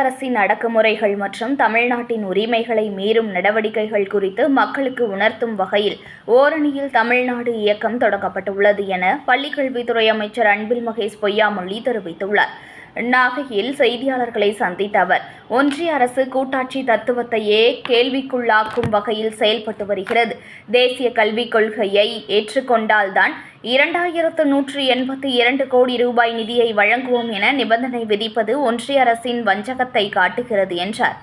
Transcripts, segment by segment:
அரசின் அடக்குமுறைகள் மற்றும் தமிழ்நாட்டின் உரிமைகளை மீறும் நடவடிக்கைகள் குறித்து மக்களுக்கு உணர்த்தும் வகையில் ஓரணியில் தமிழ்நாடு இயக்கம் தொடங்கப்பட்டுள்ளது என பள்ளிக்கல்வித்துறை அமைச்சர் அன்பில் மகேஷ் பொய்யாமொழி தெரிவித்துள்ளார். நாகையில் செய்தியாளர்களை சந்தித்த அவர் ஒன்றிய அரசு கூட்டாட்சி தத்துவத்தையே கேள்விக்குள்ளாக்கும் வகையில் செயல்பட்டு வருகிறது. தேசிய கல்விக் கொள்கையை ஏற்றுக்கொண்டால்தான் இரண்டாயிரத்து நூற்றி எண்பத்தி இரண்டு கோடி ரூபாய் நிதியை வழங்குவோம் என நிபந்தனை விதிப்பது ஒன்றிய அரசின் வஞ்சகத்தை காட்டுகிறது என்றார்.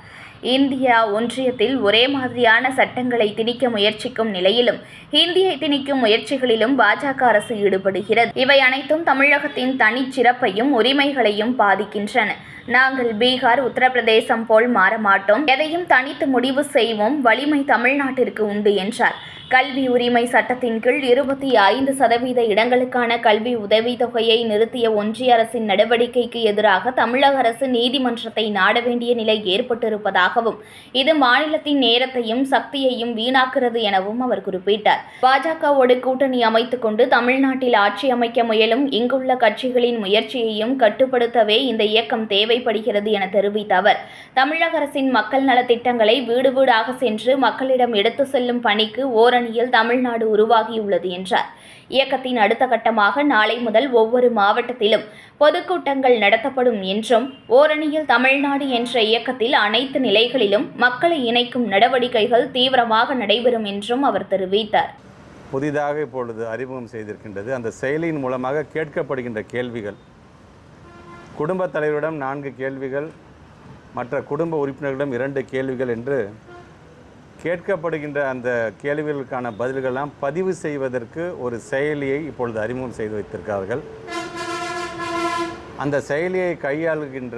இந்தியா ஒன்றியத்தில் ஒரே மாதிரியான சட்டங்களை திணிக்க முயற்சிக்கும் நிலையிலும் ஹிந்தியை திணிக்கும் முயற்சிகளிலும் பாஜக அரசு ஈடுபடுகிறது. இவை அனைத்தும் தமிழகத்தின் தனிச்சிறப்பையும் உரிமைகளையும் பாதிக்கின்றன. நாங்கள் பீகார் உத்தரப்பிரதேசம் போல் மாற மாட்டோம். எதையும் தனித்து முடிவு செய்வோம். வலிமை தமிழ்நாட்டிற்கு உண்டு என்றார். கல்வி உரிமை சட்டத்தின் கீழ் இருபத்தி ஐந்து சதவீத இடங்களுக்கான கல்வி உதவித்தொகையை நிறுத்திய ஒன்றிய அரசின் நடவடிக்கைக்கு எதிராக தமிழக அரசு நீதிமன்றத்தை நாட வேண்டிய நிலை ஏற்பட்டிருப்பதாகவும் இது மாநிலத்தின் நேரத்தையும் சக்தியையும் வீணாக்குகிறது எனவும் அவர் குறிப்பிட்டார். பாஜகவோடு கூட்டணி அமைத்துக் கொண்டு தமிழ்நாட்டில் ஆட்சி அமைக்க முயலும் இங்குள்ள கட்சிகளின் முயற்சியையும் கட்டுப்படுத்தவே இந்த இயக்கம் தேவைப்படுகிறது என தெரிவித்த அவர் தமிழக அரசின் மக்கள் நலத்திட்டங்களை வீடு வீடாக சென்று மக்களிடம் எடுத்து செல்லும் பணிக்கு ஓரணி ஓரணியில் தமிழ்நாடு உருவாகியுள்ளது என்றார். இயக்கத்தின் அடுத்த கட்டமாக நாளை முதல் ஒவ்வொரு மாவட்டத்திலும் பொதுக்கூட்டங்கள் நடத்தப்படும் என்றும் ஓரணியில் தமிழ்நாடு என்ற இயக்கத்தில் அனைத்து நிலைகளிலும் மக்களை இணைக்கும் நடவடிக்கைகள் தீவிரமாக நடைபெறும் என்றும் அவர் தெரிவித்தார். புதிதாக இப்பொழுது அறிமுகம் செய்திருக்கின்றது. அந்த செயலியின் மூலமாக கேட்கப்படுகின்ற கேள்விகள். குடும்பத் தலைவரிடம் நான்கு கேள்விகள் மற்ற குடும்ப உறுப்பினர்களிடம் இரண்டு கேள்விகள் என்று கேட்கப்படுகின்ற அந்த கேள்விகளுக்கான பதில்களெல்லாம் பதிவு செய்வதற்கு ஒரு செயலியை இப்பொழுது அறிமுகம் செய்து வைத்திருக்கிறார்கள். அந்த செயலியை கையாளுகின்ற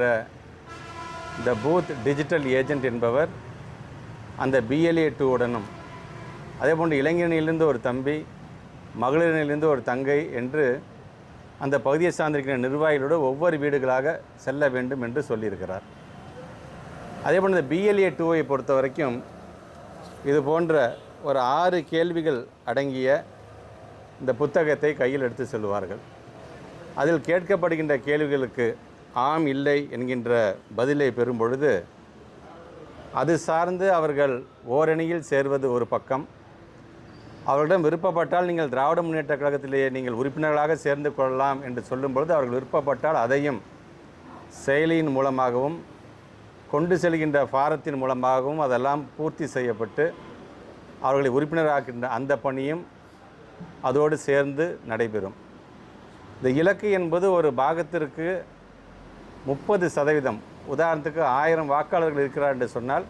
த பூத் டிஜிட்டல் ஏஜென்ட் என்பவர் அந்த பிஎல்ஏ டூவுடனும் அதேபோன்று இளைஞனிலிருந்து ஒரு தம்பி மகளிரிலிருந்து ஒரு தங்கை என்று அந்த பகுதியை சார்ந்திருக்கிற நிர்வாகிகளோடு ஒவ்வொரு வீடுகளாக செல்ல வேண்டும் என்று சொல்லியிருக்கிறார். அதேபோல் இந்த பிஎல்ஏ டூவை பொறுத்த வரைக்கும் இது போன்ற ஒரு ஆறு கேள்விகள் அடங்கிய இந்த புத்தகத்தை கையில் எடுத்து செல்வார்கள் அதில் கேட்கப்படுகின்ற கேள்விகளுக்கு ஆம் இல்லை என்கின்ற பதிலை பெறும் பொழுது அது சார்ந்து அவர்கள் ஓரணியில் சேர்வது ஒரு பக்கம். அவர்களிடம் விருப்பப்பட்டால் நீங்கள் திராவிட முன்னேற்ற கழகத்திலேயே நீங்கள் உறுப்பினர்களாக சேர்ந்து கொள்ளலாம் என்று சொல்லும் பொழுது அவர்கள் விருப்பப்பட்டால் அதையும் செயலியின் மூலமாகவும் கொண்டு செல்கின்ற ஃபாரத்தின் மூலமாகவும் அதெல்லாம் பூர்த்தி செய்யப்பட்டு அவர்களை உறுப்பினராக்கின்ற அந்த பணியும் அதோடு சேர்ந்து நடைபெறும். இந்த இலக்கு என்பது ஒரு பாகத்திற்கு முப்பது சதவீதம். உதாரணத்துக்கு ஆயிரம் வாக்காளர்கள் இருக்கிறார் என்று சொன்னால்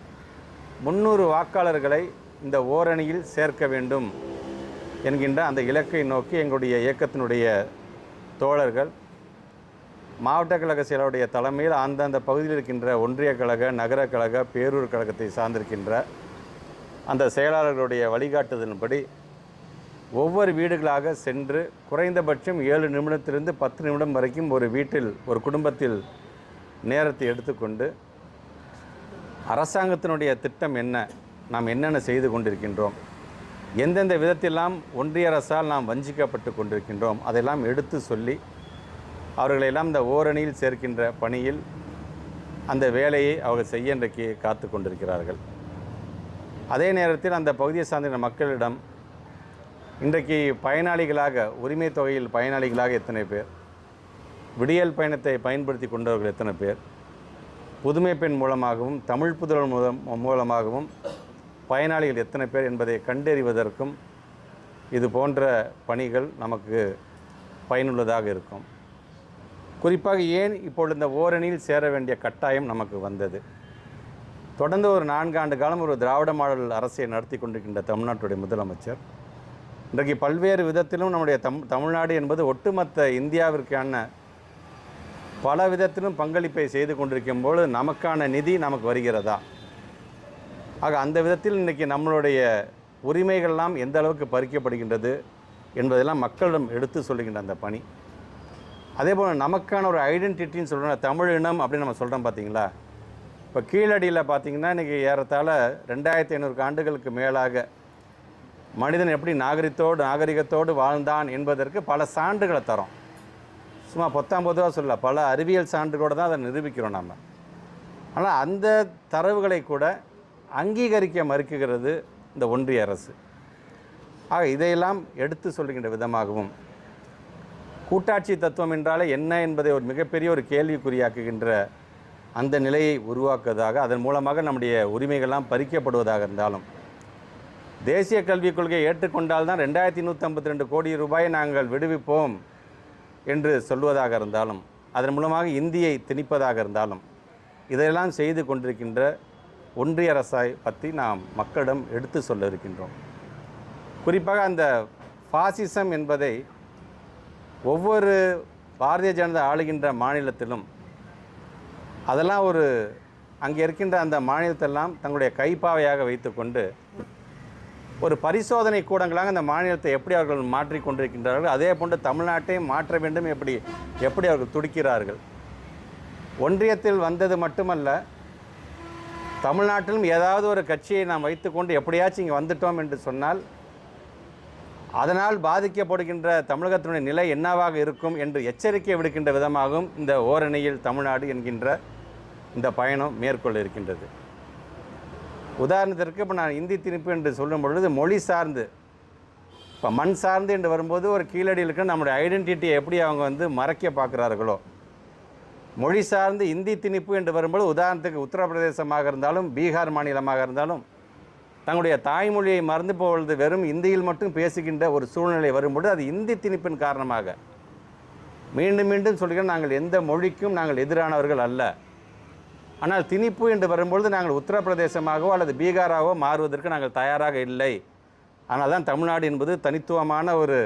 முந்நூறு வாக்காளர்களை இந்த ஓரணியில் சேர்க்க வேண்டும் என்கின்ற அந்த இலக்கை நோக்கி எங்களுடைய இயக்கத்தினுடைய தோழர்கள் மாவட்ட கழக செயலருடைய தலைமையில் அந்தந்த பகுதியில் இருக்கின்ற ஒன்றிய கழக நகர கழக பேரூர் கழகத்தை சார்ந்திருக்கின்ற அந்த செயலாளர்களுடைய வழிகாட்டுதலின்படி ஒவ்வொரு வீடுகளாக சென்று குறைந்தபட்சம் ஏழு நிமிடத்திலிருந்து பத்து நிமிடம் வரைக்கும் ஒரு வீட்டில் ஒரு குடும்பத்தில் நேரத்தை எடுத்துக்கொண்டு அரசாங்கத்தினுடைய திட்டம் என்ன நாம் என்னென்ன செய்து கொண்டிருக்கின்றோம் எந்தெந்த விதத்திலாம் ஒன்றிய அரசால் நாம் வஞ்சிக்கப்பட்டு கொண்டிருக்கின்றோம் அதையெல்லாம் எடுத்து சொல்லி அவர்களெல்லாம் இந்த ஓரணியில் சேர்க்கின்ற பணியில் அந்த வேலையை அவர்கள் செய்ய இன்றைக்கு காத்து கொண்டிருக்கிறார்கள். அதே நேரத்தில் அந்த பகுதியை சார்ந்த மக்களிடம் இன்றைக்கு பயனாளிகளாக உரிமை தொகையில் பயனாளிகளாக எத்தனை பேர்? விடியல் பயணத்தை பயன்படுத்தி கொண்டவர்கள் எத்தனை பேர்? புதுமை பெண் மூலமாகவும் தமிழ் புதல் மூலம் மூலமாகவும் பயனாளிகள் எத்தனை பேர் என்பதை கண்டறிவதற்கும் இது போன்ற பணிகள் நமக்கு பயனுள்ளதாக இருக்கும். குறிப்பாக ஏன் இப்பொழுது இந்த ஓரணியில் சேர வேண்டிய கட்டாயம் நமக்கு வந்தது? தொடர்ந்து ஒரு நான்காண்டு காலம் ஒரு திராவிட மாடல் அரசியை நடத்தி கொண்டிருக்கின்ற தமிழ்நாட்டுடைய முதலமைச்சர். இன்றைக்கு பல்வேறு விதத்திலும் நம்முடைய தம் தமிழ்நாடு என்பது ஒட்டுமொத்த இந்தியாவிற்கான பல விதத்திலும் பங்களிப்பை செய்து கொண்டிருக்கும் போது நமக்கான நிதி நமக்கு வருகிறதா? ஆக அந்த விதத்தில் இன்றைக்கி நம்மளுடைய உரிமைகள்லாம் எந்த அளவுக்கு பறிக்கப்படுகின்றது என்பதெல்லாம் மக்களிடம் எடுத்து சொல்லுகின்ற அந்த பணி. அதே போல் நமக்கான ஒரு ஐடென்டிட்டின்னு சொல்கிறோம் தமிழ் இனம் அப்படின்னு நம்ம சொல்கிறோம் பார்த்தீங்களா இப்போ கீழடியில் பார்த்தீங்கன்னா இன்றைக்கி ஏறத்தாழ ரெண்டாயிரத்தி ஐநூறு ஆண்டுகளுக்கு மேலாக மனிதன் எப்படி நாகரிகத்தோடு நாகரிகத்தோடு வாழ்ந்தான் என்பதற்கு பல சான்றுகளை தரோம். சும்மா பொத்தாம் சொல்ல பல அறிவியல் சான்றுகளோடு தான் அதை நிரூபிக்கிறோம் நம்ம ஆனால் அந்த தரவுகளை கூட அங்கீகரிக்க மறுக்குகிறது இந்த ஒன்றிய அரசு. ஆக இதையெல்லாம் எடுத்து சொல்லுகின்ற விதமாகவும் கூட்டாட்சி தத்துவம் என்றாலே என்ன என்பதை ஒரு மிகப்பெரிய ஒரு கேள்விக்குறியாக்குகின்ற அந்த நிலையை உருவாக்குவதாக அதன் மூலமாக நம்முடைய உரிமைகள்லாம் பறிக்கப்படுவதாக இருந்தாலும் தேசிய கல்விக் கொள்கையை ஏற்றுக்கொண்டால் தான் ரெண்டாயிரத்தி நூற்றம்பத்தி ரெண்டு கோடி ரூபாயை நாங்கள் விடுவிப்போம் என்று சொல்வதாக இருந்தாலும் அதன் மூலமாக இந்தியை திணிப்பதாக இருந்தாலும் இதையெல்லாம் செய்து கொண்டிருக்கின்ற ஒன்றிய அரசாய் பற்றி நாம் மக்களிடம் எடுத்து சொல்ல இருக்கின்றோம். குறிப்பாக அந்த ஃபாசிசம் என்பதை ஒவ்வொரு பாரதிய ஜனதா ஆளுகின்ற மாநிலத்திலும் அதெல்லாம் ஒரு அங்கே இருக்கின்ற அந்த மாநிலத்தெல்லாம் தங்களுடைய கைப்பாவையாக வைத்துக்கொண்டு ஒரு பரிசோதனை கூடங்களாக அந்த மாநிலத்தை எப்படி அவர்கள் மாற்றிக்கொண்டிருக்கின்றார்கள் அதே போன்று தமிழ்நாட்டையும் மாற்ற வேண்டும் எப்படி எப்படி அவர்கள் துடிக்கிறார்கள். ஒன்றியத்தில் வந்தது மட்டுமல்ல தமிழ்நாட்டிலும் ஏதாவது ஒரு கட்சியை நாம் வைத்துக்கொண்டு எப்படியாச்சும் இங்கே வந்துட்டோம் என்று சொன்னால் அதனால் பாதிக்கப்படுகின்ற தமிழகத்தினுடைய நிலை என்னவாக இருக்கும் என்று எச்சரிக்கை விடுக்கின்ற விதமாகவும் இந்த ஓரணியில் தமிழ்நாடு என்கின்ற இந்த பயணம் மேற்கொள்ள இருக்கின்றது. உதாரணத்திற்கு இப்போ நான் இந்தி திணிப்பு என்று சொல்லும் பொழுது மொழி சார்ந்து இப்போ மண் சார்ந்து என்று வரும்போது ஒரு கீழடியில் இருக்கிற நம்முடைய ஐடென்டிட்டியை எப்படி அவங்க வந்து மறைக்க பார்க்குறார்களோ மொழி சார்ந்து இந்தி திணிப்பு என்று வரும்போது உதாரணத்துக்கு உத்தரப்பிரதேசமாக இருந்தாலும் பீகார் மாநிலமாக இருந்தாலும் தங்களுடைய தாய்மொழியை மறந்து போவது வெறும் இந்தியில் மட்டும் பேசுகின்ற ஒரு சூழ்நிலை வரும்பொழுது அது இந்தி திணிப்பின் காரணமாக. மீண்டும் மீண்டும் சொல்கிறேன் நாங்கள் எந்த மொழிக்கும் நாங்கள் எதிரானவர்கள் அல்ல. ஆனால் திணிப்பு என்று வரும்பொழுது நாங்கள் உத்தரப்பிரதேசமாகவோ அல்லது பீகாராகவோ மாறுவதற்கு நாங்கள் தயாராக இல்லை. ஆனால் தான் தமிழ்நாடு என்பது தனித்துவமான ஒரு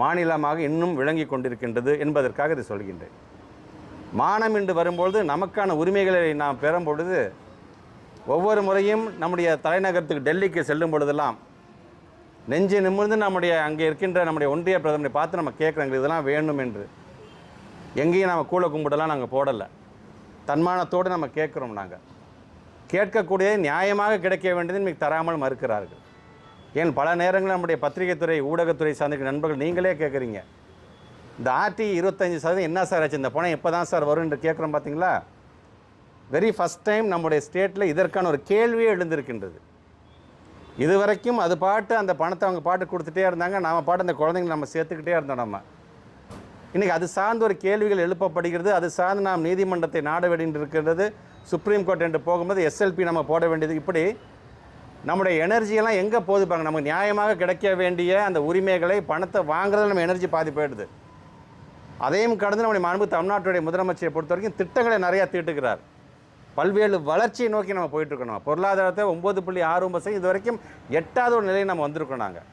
மாநிலமாக இன்னும் விளங்கி கொண்டிருக்கின்றது என்பதற்காக இதை சொல்கின்றேன். மானம் என்று வரும்பொழுது நமக்கான உரிமைகளை நாம் பெறும்பொழுது ஒவ்வொரு முறையும் நம்முடைய தலைநகரத்துக்கு டெல்லிக்கு செல்லும் பொழுதெல்லாம் நெஞ்சு நிமிர்ந்து நம்முடைய அங்கே இருக்கின்ற நம்முடைய ஒன்றிய பிரதமரை பார்த்து நம்ம கேட்குறாங்க இதெல்லாம் வேணும் என்று. எங்கேயும் நம்ம கூழ கும்பிடலாம் நாங்கள் போடலை. தன்மானத்தோடு நம்ம கேட்குறோம் நாங்கள் கேட்கக்கூடிய நியாயமாக கிடைக்க வேண்டியது இன்னைக்கு தராமல் மறுக்கிறார்கள். ஏன் பல நேரங்களில் நம்முடைய பத்திரிகைத்துறை ஊடகத்துறை சார்ந்த நண்பர்கள் நீங்களே கேட்குறீங்க. இந்த ஆர்டி இருபத்தஞ்சி சதவீதம் என்ன சார் ஆச்சு? இந்த பணம் எப்போ தான் சார் வரும் என்று கேட்குறோம் பார்த்தீங்களா வெரி ஃபஸ்ட் டைம் நம்முடைய ஸ்டேட்டில் இதற்கான ஒரு கேள்வியே எழுந்திருக்கின்றது. இதுவரைக்கும் அது பாட்டு அந்த பணத்தை அவங்க பாட்டு கொடுத்துட்டே இருந்தாங்க. நாம் பாட்டு அந்த குழந்தைங்க நம்ம சேர்த்துக்கிட்டே இருந்தோம் நம்ம. இன்றைக்கி அது சார்ந்த ஒரு கேள்விகள் எழுப்பப்படுகிறது. அது சார்ந்து நாம் நீதிமன்றத்தை நாட வேண்டியிருக்கிறது சுப்ரீம் கோர்ட் என்று போகும்போது எஸ்எல்பி நம்ம போட வேண்டியது. இப்படி நம்முடைய எனர்ஜியெல்லாம் எங்கே போதுப்பாங்க நமக்கு நியாயமாக கிடைக்க வேண்டிய அந்த உரிமைகளை பணத்தை வாங்குறதுல நம்ம எனர்ஜி பாதி போயிடுது. அதையும் கடந்து நம்முடைய மாண்பு தமிழ்நாட்டுடைய முதலமைச்சரை பொறுத்த வரைக்கும் திட்டங்களை நிறையா தீட்டுகிறார். பல்வேறு வளர்ச்சியை நோக்கி நம்ம போயிட்டுருக்கணும். பொருளாதாரத்தை ஒம்பது புள்ளி ஆறு ஒம்பது இது வரைக்கும் எட்டாவது ஒரு நிலையை நம்ம வந்திருக்கோம் நாங்கள்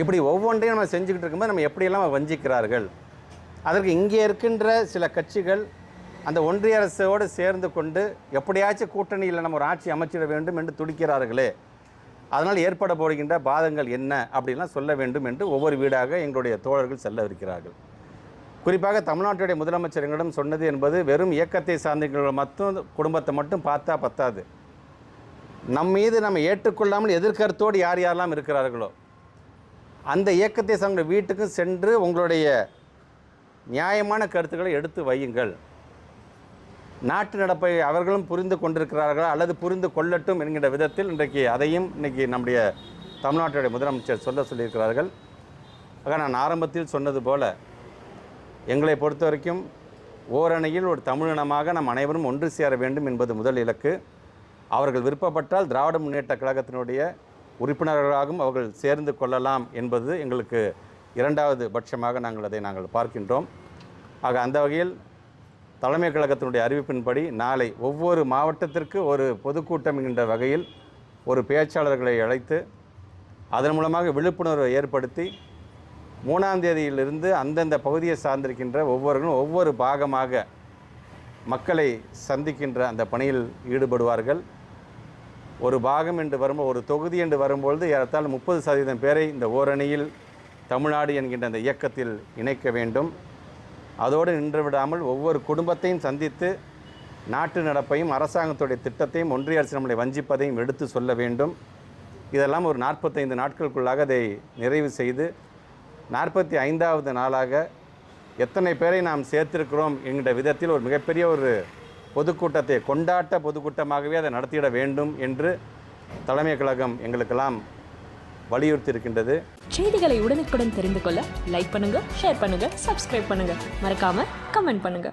இப்படி ஒவ்வொன்றையும் நம்ம செஞ்சுக்கிட்டு இருக்கும்போது நம்ம எப்படியெல்லாம் வஞ்சிக்கிறார்கள்? அதற்கு இங்கே இருக்கின்ற சில கட்சிகள் அந்த ஒன்றிய அரசோடு சேர்ந்து கொண்டு எப்படியாச்சும் கூட்டணியில் நம்ம ஒரு ஆட்சி அமைச்சிட வேண்டும் என்று துடிக்கிறார்களே. அதனால் ஏற்பட போகின்ற பாதங்கள் என்ன அப்படிலாம் சொல்ல வேண்டும் என்று ஒவ்வொரு வீடாக எங்களுடைய தோழர்கள் செல்ல இருக்கிறார்கள் குறிப்பாக தமிழ்நாட்டுடைய முதலமைச்சர் எங்களிடம் சொன்னது என்பது வெறும் இயக்கத்தை சார்ந்தவர்கள் மட்டும் குடும்பத்தை மட்டும் பார்த்தா பத்தாது. நம் மீது நம்ம ஏற்றுக்கொள்ளாமல் எதிர்கருத்தோடு யார் யாரெல்லாம் இருக்கிறார்களோ அந்த இயக்கத்தை சார்ந்த வீட்டுக்கும் சென்று உங்களுடைய நியாயமான கருத்துக்களை எடுத்து வையுங்கள். நாட்டு நடப்பை அவர்களும் புரிந்து கொண்டிருக்கிறார்களா அல்லது புரிந்து கொள்ளட்டும் என்கிற விதத்தில் இன்றைக்கு அதையும் இன்றைக்கி நம்முடைய தமிழ்நாட்டுடைய முதலமைச்சர் சொல்ல சொல்லியிருக்கிறார்கள். ஆக நான் ஆரம்பத்தில் சொன்னது போல எங்களை பொறுத்த வரைக்கும் ஓரணியில் ஒரு தமிழினமாக நாம் அனைவரும் ஒன்று சேர வேண்டும் என்பது முதல் இலக்கு. அவர்கள் விருப்பப்பட்டால் திராவிட முன்னேற்ற கழகத்தினுடைய உறுப்பினர்களாகவும் அவர்கள் சேர்ந்து கொள்ளலாம் என்பது எங்களுக்கு இரண்டாவது பட்சமாக நாங்கள் அதை நாங்கள் பார்க்கின்றோம். ஆக அந்த வகையில் தலைமை கழகத்தினுடைய அறிவிப்பின்படி நாளை ஒவ்வொரு மாவட்டத்திற்கு ஒரு பொதுக்கூட்டம் என்கின்ற வகையில் ஒரு பேச்சாளர்களை அழைத்து அதன் மூலமாக விழிப்புணர்வை ஏற்படுத்தி மூணாம் தேதியிலிருந்து அந்தந்த பகுதியை சார்ந்திருக்கின்ற ஒவ்வொருவரும் ஒவ்வொரு பாகமாக மக்களை சந்திக்கின்ற அந்த பணியில் ஈடுபடுவார்கள். ஒரு பாகம் என்று வரும்போது ஒரு தொகுதி என்று வரும்பொழுது ஏறத்தால் முப்பது சதவீதம் பேரை இந்த ஓரணியில் தமிழ்நாடு என்கின்ற அந்த இயக்கத்தில் இணைக்க வேண்டும். அதோடு நின்றுவிடாமல் ஒவ்வொரு குடும்பத்தையும் சந்தித்து நாட்டு நடப்பையும் அரசாங்கத்துடைய திட்டத்தையும் ஒன்றிய அரசு நம்மளை வஞ்சிப்பதையும் எடுத்து சொல்ல வேண்டும். இதெல்லாம் ஒரு நாற்பத்தைந்து நாட்களுக்குள்ளாக அதை நிறைவு செய்து நாற்பத்தி ஐந்தாவது நாளாக எத்தனை பேரை நாம் சேர்த்திருக்கிறோம் என்கிற விதத்தில் ஒரு மிகப்பெரிய ஒரு பொதுக்கூட்டத்தை கொண்டாட்ட பொதுக்கூட்டமாகவே அதை நடத்திட வேண்டும் என்று தலைமை கழகம் எங்களுக்கெல்லாம் வலியுறுத்தி இருக்கின்றது செய்திகளை உடனுக்குடன் தெரிந்து கொள்ள லைக் பண்ணுங்க ஷேர் பண்ணுங்க சப்ஸ்கிரைப் பண்ணுங்க. மறக்காம கமெண்ட் பண்ணுங்க.